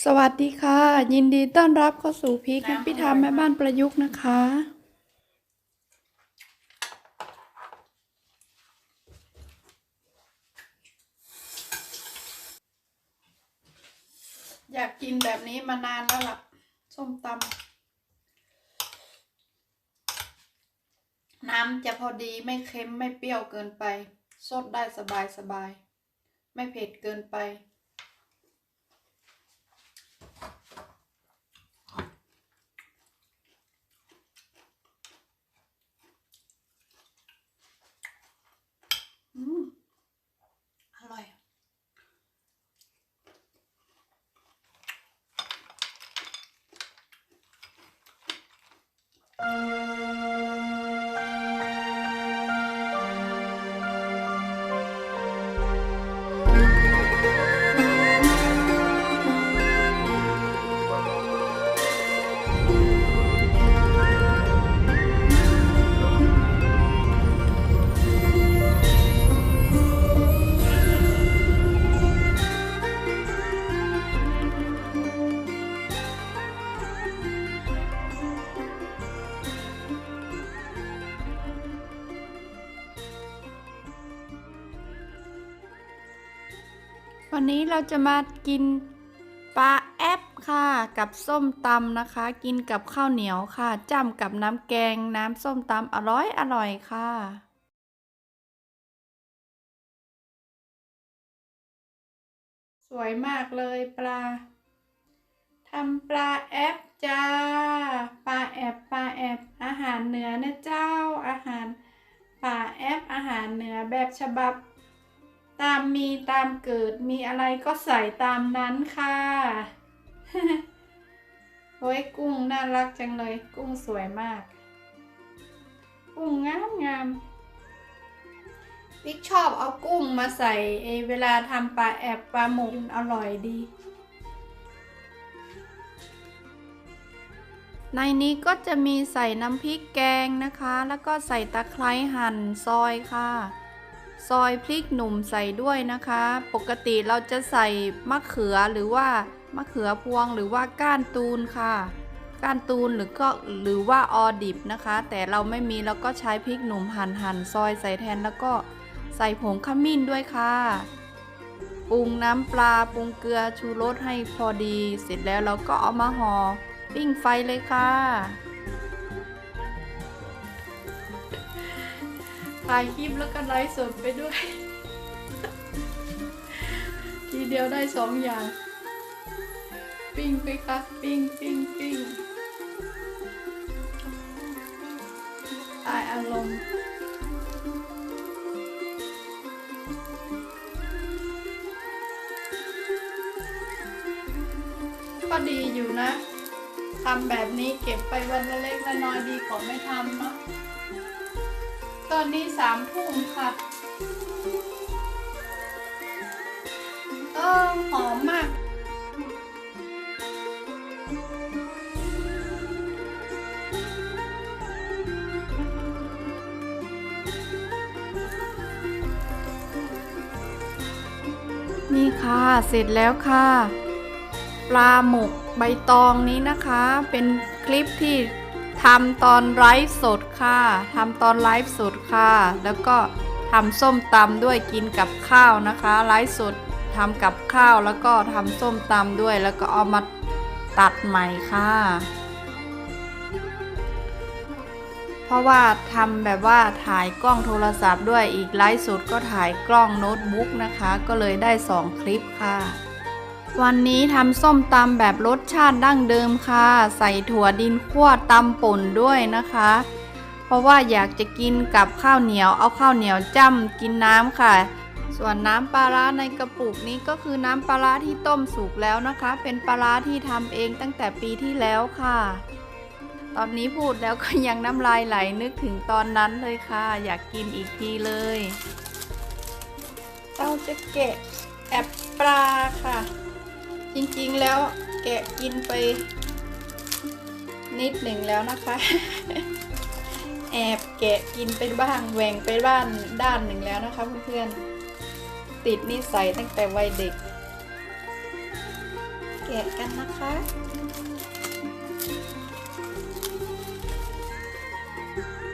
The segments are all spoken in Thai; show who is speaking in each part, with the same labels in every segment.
Speaker 1: สวัสดีค่ะ ยินดีต้อนรับเข้าสู่พีคพิธามแม่บ้านประยุกต์นะคะ อยากกินแบบนี้มานานแล้วล่ะ ส้มตำน้ำจะพอดีไม่เค็มไม่เปรี้ยวเกินไป สดได้สบายสบาย ไม่เผ็ดเกินไป เราจะมากินปลาแอปค่ะ กับส้มตำนะคะ กินกับข้าวเหนียวค่ะจ้ำกับน้ำแกงน้ำส้มตำอร่อยอร่อยค่ะสวยมากเลยปลาทำปลาแอปจ้าปลาแอบปลาแอบอาหารเหนือนะเจ้าอาหารปลาแอปอาหารเหนือแบบฉบับ ตามมีตามเกิดมีอะไรก็ใส่ตามนั้นค่ะ โอ้ยกุ้งน่ารักจังเลย กุ้งสวยมาก กุ้งงามงามบิ๊กชอบเอากุ้งมาใส่เอเวลาทำปลาแอบปลาหมกอร่อยดี ในนี้ก็จะมีใส่น้ำพริกแกงนะคะ แล้วก็ใส่ตะไคร้หั่นซอยค่ะ ซอยพริกหนุ่มใส่ด้วยนะคะ ปกติเราจะใส่มะเขือหรือว่ามะเขือพวงหรือว่าก้านตูนค่ะ ก้านตูนหรือก็หรือว่าออดิบนะคะ แต่เราไม่มีเราก็ใช้พริกหนุ่มหั่นหั่นซอยใส่แทนแล้วก็ใส่ผงขมิ้นด้วยค่ะปรุงน้ำปลาปรุงเกลือชูรสให้พอดี เสร็จแล้วเราก็เอามาห่อปิ้งไฟเลยค่ะายคลิปแล้วก็ไลฟ์สดไปด้วย ทีเดียวได้สองอย่าง ปิ้งไปค่ะปิ้งปิ้งปิ้งตายอารมณ์ก็ดีอยู่นะทำแบบนี้เก็บไปวันละเล็กละน้อยดีกว่าไม่ทำเนาะ ตอนนี้สามทุ่มค่ะเออหอมมากนี่ค่ะ เสร็จแล้วค่ะ ปลาหมกใบตองนี้นะคะ เป็นคลิปที่ ทำตอนไลฟ์สดค่ะทำตอนไลฟ์สดค่ะ แล้วก็ทำส้มตำด้วยกินกับข้าวนะคะ ไลฟ์สดทำกับข้าวแล้วก็ทำส้มตำด้วย แล้วก็เอามาตัดใหม่ค่ะ เพราะว่าทำแบบว่าถ่ายกล้องโทรศัพท์ด้วยอีกไลฟ์สดก็ถ่ายกล้องโน้ตบุ๊กนะคะ ก็เลยได้ 2 คลิปค่ะ วันนี้ทำส้มตำแบบรสชาติดั้งเดิมค่ะ ใส่ถั่วดินขั่วตำป่นด้วยนะคะ เพราะว่าอยากจะกินกับข้าวเหนียว เอาข้าวเหนียวจ้ำกินน้ำค่ะ ส่วนน้ำปลาร้าในกระปุกนี้ก็คือน้ำปลาร้าที่ต้มสุกแล้วนะคะ เป็นปลาร้าที่ทำเองตั้งแต่ปีที่แล้วค่ะ ตอนนี้พูดแล้วก็ยังน้ำลายไหลนึกถึงตอนนั้นเลยค่ะ อยากกินอีกทีเลยเราจะแกะแอบปลาค่ะ จริงๆแล้วแกะกินไปนิดหนึ่งแล้วนะคะ แอบแกะกินไปบ้างแหว่งไปบ้านด้านหนึ่งแล้วนะคะเพื่อนๆติดนิสัยตั้งแต่วัยเด็ก แก
Speaker 2: กะกันนะคะ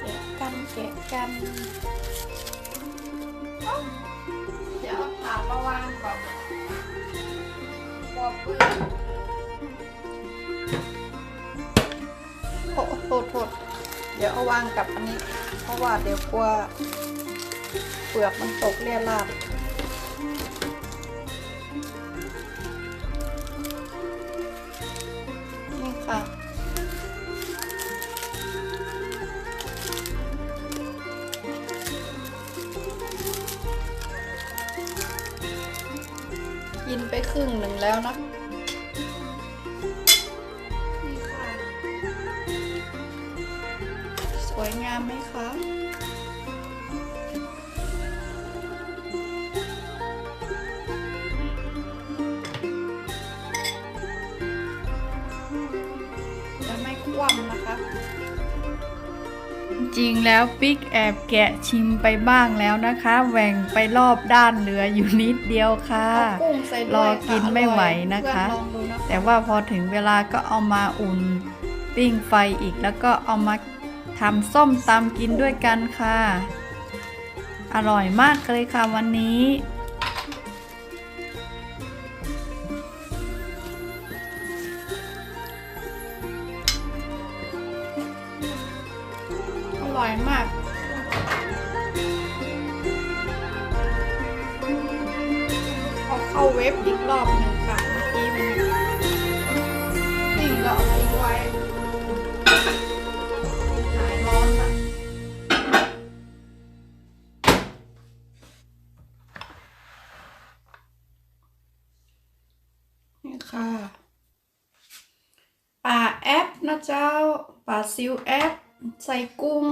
Speaker 2: แกะกันแกะกันเอ้าเดี๋ยวเอาถาดมาวางก่อน กลัวเปื้อนโอ้โทษโทษเดี๋ยวเอาวางกับอันนี้ เพราะว่าเดี๋ยวกลัวเปลือกมันตกเรียราดนี่ค่ะ รึ่งหนึ่งแล้วนะนี่ค่ะ สวยงามไหมคะจะ จริงแล้วปิ๊กแอบแกะชิมไปบ้างแล้วนะคะ แหว่งไปรอบด้านเหลืออยู่นิดเดียวค่ะ
Speaker 1: เอากุ้งใส่ด้วย
Speaker 2: รอกิน
Speaker 1: ค่ะ
Speaker 2: ไม่ไหว
Speaker 1: อร่อย
Speaker 2: นะคะ
Speaker 1: เพื่อนลองดูนะคะ
Speaker 2: แต่ว่าพอถึงเวลาก็เอามาอุ่นปิ้งไฟอีกแล้วก็เอามาทำส้มตำกินด้วยกันค่ะ อร่อยมากเลยค่ะวันนี้ ร่อยมากเอาเข้าเว็บอีกรอบหนึ่งค่ะเมื่อกี้มันนิ่งก็เอาทิ้งไว้หายร้อนละนี่ค่ะปลาแอปนะเจ้าปลาซิวแอป ใส่กุ้ง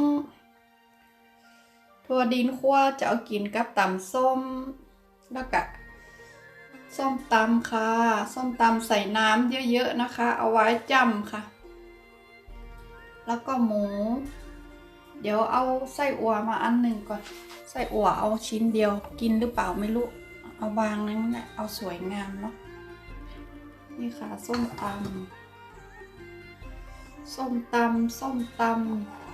Speaker 2: ถั่วดินคั่วจะเอากินกับตำส้ม แล้วก็ส้มตำค่ะ ส้มตำใส่น้ำเยอะๆนะคะ เอาไว้จ้ำค่ะ แล้วก็หมู เดี๋ยวเอาไส้อั่วมาอันหนึ่งก่อน ไส้อั่วเอาชิ้นเดียว กินหรือเปล่าไม่รู้ เอาบางนั้นแหละ เอาสวยงามเนาะ นี่ค่ะส้มตำ ส้มตำส้มตำ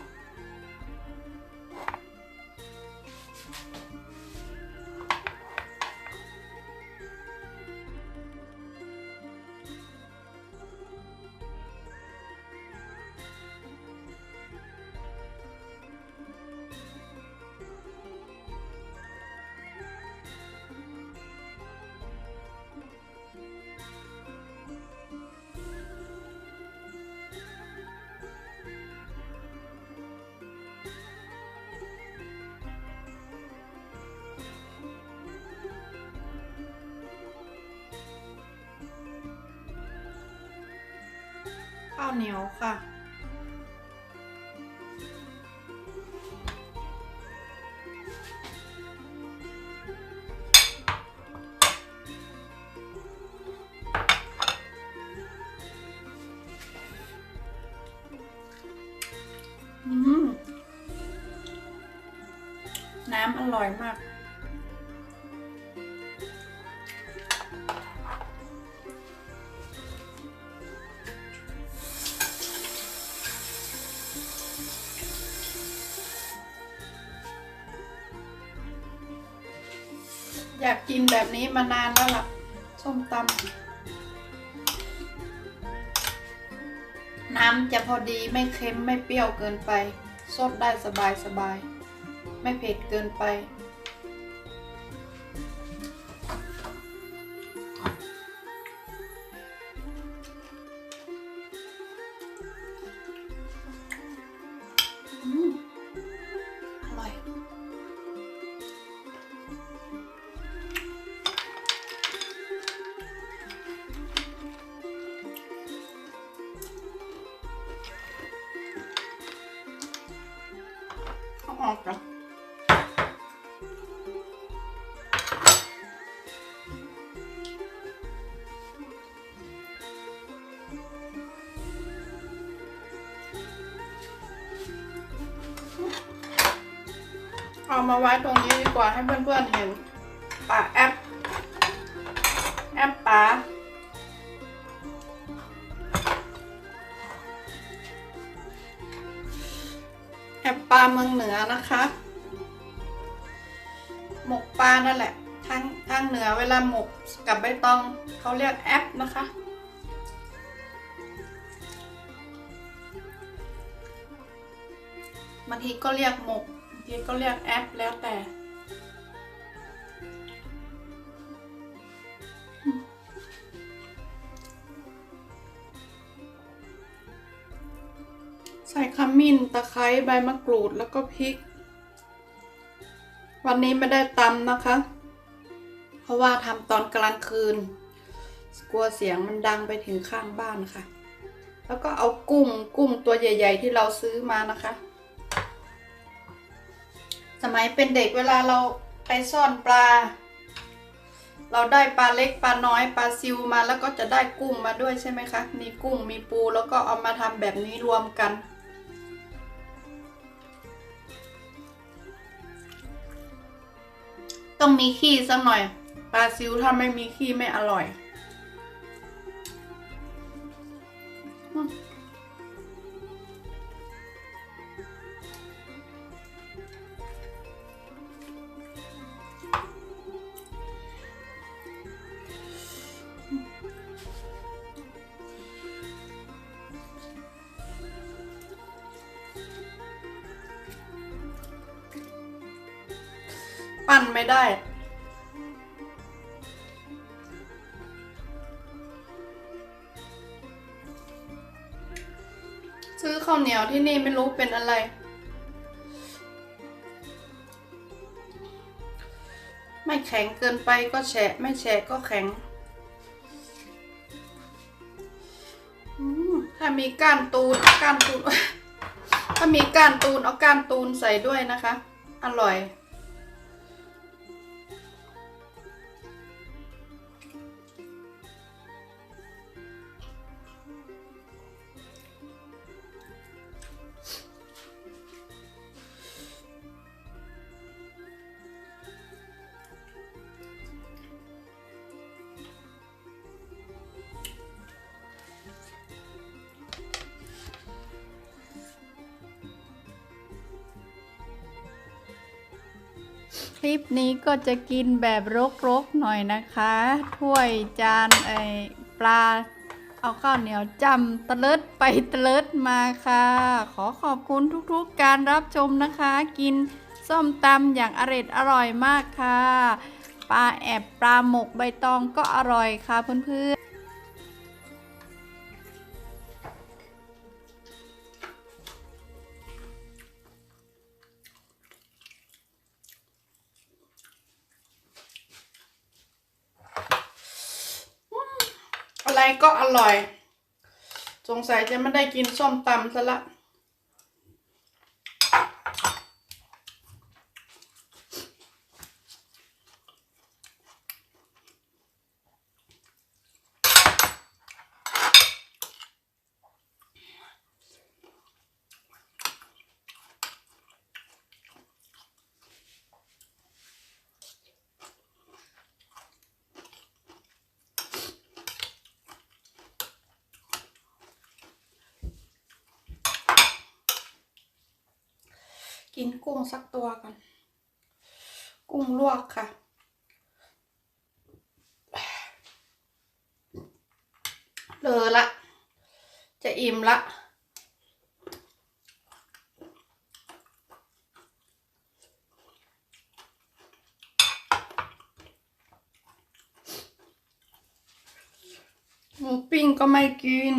Speaker 2: ข้าวเหนียวค่ะอืมน้ำอร่อยมากากกินแบบนี้มานานแล้วล่ะ ส้มตำน้ำจะพอดีไม่เค็มไม่เปรี้ยวเกินไป สดได้สบายสบาย ไม่เผ็ดเกินไป เอามาไว้ตรงนี้ดีกว่าให้เพื่อนๆเห็นป่าแอปแอปป่าแอปปลาเมืองเหนือนะคะ หมกปลานั่นแหละทั้งทั้งเหนือเวลาหมกกับใบตองเขาเรียกแอปนะคะบางทีก็เรียกหมก ทีก็เรียกแอปแล้วแต่ ใส่ขมิ้นตะไคร้ใบมะกรูดแล้วก็พริก วันนี้ไม่ได้ตำนะคะ เพราะว่าทำตอนกลางคืน กลัวเสียงมันดังไปถึงข้างบ้านค่ะ แล้วก็เอากุ้งกุ้งตัวใหญ่ ๆ ที่เราซื้อมานะคะ สมัยเป็นเด็กเวลาเราไปซ่อนปลา เราได้ปลาเล็กปลาน้อยปลาซิวมาแล้วก็จะได้กุ้งมาด้วยใช่ไหมคะ มีกุ้งมีปูแล้วก็เอามาทำแบบนี้รวมกันต้องมีขี้สักหน่อย ปลาซิวถ้าไม่มีขี้ไม่อร่อย ปั้นไม่ได้ ซื้อข้าวเหนียวที่นี่ไม่รู้เป็นอะไรไม่แข็งเกินไปก็แฉะ ไม่แฉะก็แข็ง ถ้ามีก้านตูนก้านตูน ถ้ามีก้านตูนเอาก้านตูนใส่ด้วยนะคะ อร่อย ลิปนี้ก็จะกินแบบรกๆหน่อยนะคะ ถ้วยจานไอปลา เอาข้าวเหนียวจำตะเลิดไปตะเลิดมาค่ะ ขอขอบคุณทุกๆการรับชมนะคะ กินส้มตำอย่างอร็ดอร่อยมากค่ะ ปลาแอบปลาหมกใบตองก็อร่อยค่ะเพื่อนๆ ก็อร่อย สงสัยจะไม่ได้กินส้มตำซะละ กินกุ้งสักตัวก่อน กุ้งลวกค่ะ เลอละ จะอิ่มละหมูปิ้งก็ไม่กิน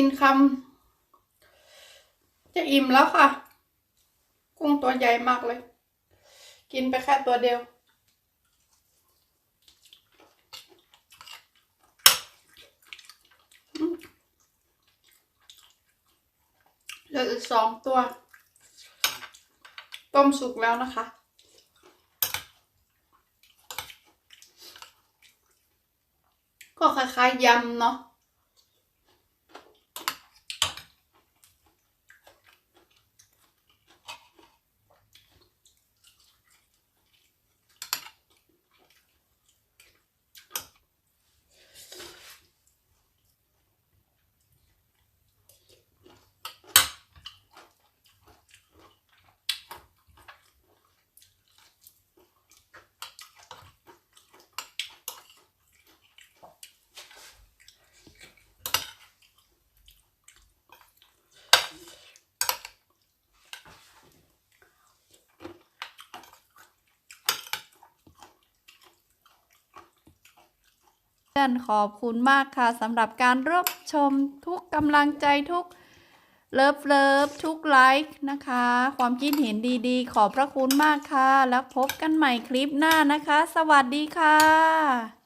Speaker 1: กินคำจะอิ่มแล้วค่ะ กุ้งตัวใหญ่มากเลย กินไปแค่ตัวเดียว เหลืออีกสองตัว ต้มสุกแล้วนะคะก็คล้ายๆยำเนาะ อนขอบคุณมากค่ะสำหรับการรับชมทุกกำลังใจทุกเลิฟเลิฟทุกไลค์นะคะ ความคิดเห็นดีๆ ขอบพระคุณมากค่ะ แล้วพบกันใหม่คลิปหน้านะคะ สวัสดีค่ะ